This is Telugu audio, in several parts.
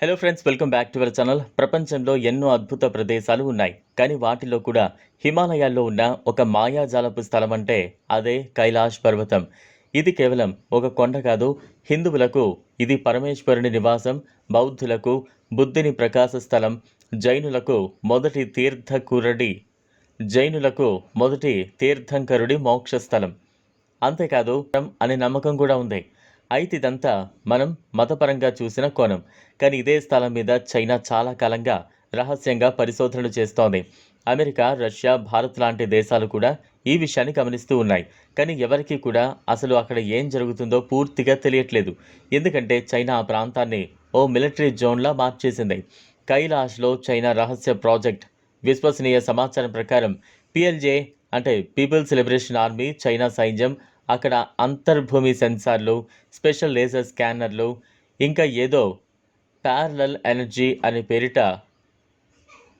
Hello friends welcome back to our channel ప్రపంచంలో ఎన్నో అద్భుత ప్రదేశాలు ఉన్నాయి. కానీ వాటిలో కూడా హిమాలయాల్లో ఉన్న ఒక మాయాజాలపు స్థలం అంటే అదే కైలాష్ పర్వతం. ఇది కేవలం ఒక కొండ కాదు హిందువులకు ఇది పరమేశ్వరుని నివాసం బౌద్ధులకు బుద్ధుని ప్రకాశ స్థలం జైనులకు మొదటి తీర్థకురడి జైనులకు మొదటి తీర్థంకరుడి మోక్ష స్థలం అంతేకాదు అనే నమ్మకం కూడా ఉంది. అయితే ఇదంతా మనం మతపరంగా చూసిన కోణం. కానీ ఇదే స్థలం మీద చైనా చాలా కాలంగా రహస్యంగా పరిశోధనలు చేస్తోంది. అమెరికా రష్యా భారత్ లాంటి దేశాలు కూడా ఈ విషయాన్ని గమనిస్తూ ఉన్నాయి. కానీ ఎవరికీ కూడా అసలు అక్కడ ఏం జరుగుతుందో పూర్తిగా తెలియట్లేదు. ఎందుకంటే చైనా ఆ ప్రాంతాన్ని ఓ మిలిటరీ జోన్లా మార్చేసింది. కైలాష్లో చైనా రహస్య ప్రాజెక్ట్ విశ్వసనీయ సమాచారం ప్రకారం పిఎల్జే అంటే పీపుల్స్ లిబరేషన్ ఆర్మీ చైనా సైన్యం అక్కడ అంతర్భూమి సెన్సార్లు స్పెషల్ లేజర్ స్కానర్లు ఇంకా ఏదో ప్యారలల్ ఎనర్జీ అనే పేరిట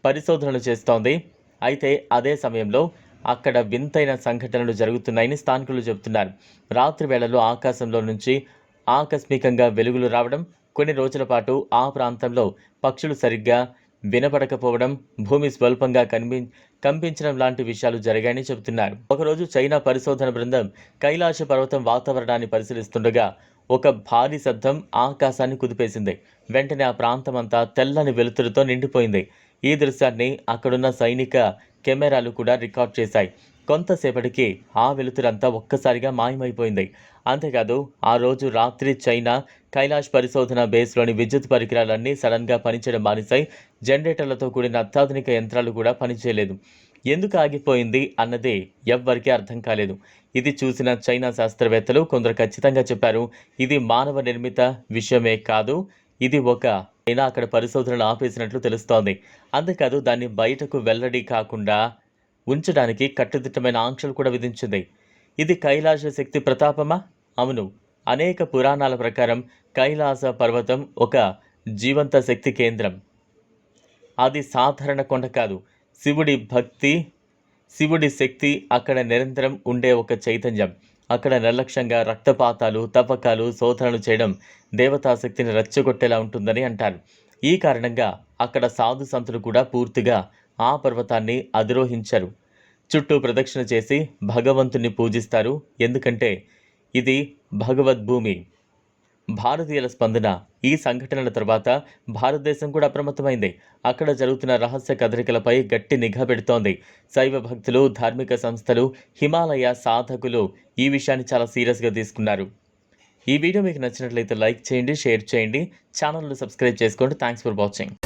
పరిశోధనలు చేస్తోంది. అయితే అదే సమయంలో అక్కడ వింతైన సంఘటనలు జరుగుతున్నాయని స్థానికులు చెబుతున్నారు. రాత్రి వేళల్లో ఆకాశంలో నుంచి ఆకస్మికంగా వెలుగులు రావడం కొన్ని రోజుల పాటు ఆ ప్రాంతంలో పక్షులు సరిగ్గా వినపడకపోవడం భూమి స్వల్పంగా కనిపి కంపించడం లాంటి విషయాలు జరిగాయని చెబుతున్నారు. ఒకరోజు చైనా పరిశోధన బృందం కైలాస పర్వతం వాతావరణాన్ని పరిశీలిస్తుండగా ఒక భారీ శబ్దం ఆకాశాన్ని కుదిపేసింది. వెంటనే ఆ ప్రాంతమంతా తెల్లని వెలుతురుతో నిండిపోయింది. ఈ దృశ్యాన్ని అక్కడున్న సైనిక కెమెరాలు కూడా రికార్డ్ చేశాయి. కొంతసేపటికి ఆ వెలుతురంతా ఒక్కసారిగా మాయమైపోయింది. అంతేకాదు ఆ రోజు రాత్రి చైనా కైలాష్ పరిశోధన బేస్లోని విద్యుత్ పరికరాలన్నీ సడన్గా పనిచేయడం మానేశాయి. జనరేటర్లతో కూడిన అత్యాధునిక యంత్రాలు కూడా పనిచేయలేదు. ఎందుకు ఆగిపోయింది అన్నది ఎవ్వరికీ అర్థం కాలేదు. ఇది చూసిన చైనా శాస్త్రవేత్తలు కొందరు ఖచ్చితంగా చెప్పారు ఇది మానవ నిర్మిత విషయమే కాదు ఇది ఒక చైనా అక్కడ పరిశోధనలు ఆపేసినట్లు తెలుస్తోంది. అంతేకాదు దాన్ని బయటకు వెల్లడి కాకుండా ఉంచడానికి కట్టుదిట్టమైన ఆంక్షలు కూడా విధించింది. ఇది కైలాస శక్తి ప్రతాపమా? అవును. అనేక పురాణాల ప్రకారం కైలాస పర్వతం ఒక జీవంత శక్తి కేంద్రం. అది సాధారణ కొండ కాదు. శివుడి భక్తి శివుడి శక్తి అక్కడ నిరంతరం ఉండే ఒక చైతన్యం. అక్కడ నిర్లక్ష్యంగా రక్తపాతాలు తవ్వకాలు శోధనలు చేయడం దేవతాశక్తిని రెచ్చగొట్టేలా ఉంటుందని అంటారు. ఈ కారణంగా అక్కడ సాధు సంతులు కూడా పూర్తిగా ఆ పర్వతాన్ని అధిరోహించరు. చుట్టూ ప్రదక్షిణ చేసి భగవంతుని పూజిస్తారు. ఎందుకంటే ఇది భగవద్భూమి. భారతీయుల స్పందన ఈ సంఘటనల తర్వాత భారతదేశం కూడా అప్రమత్తమైంది. అక్కడ జరుగుతున్న రహస్య కదలికలపై గట్టి నిఘా పెడుతోంది. శైవ భక్తులు ధార్మిక సంస్థలు హిమాలయ సాధకులు ఈ విషయాన్ని చాలా సీరియస్గా తీసుకున్నారు. ఈ వీడియో మీకు నచ్చినట్లయితే లైక్ చేయండి షేర్ చేయండి. ఛానల్ను సబ్స్క్రైబ్ చేసుకోండి. Thanks for watching.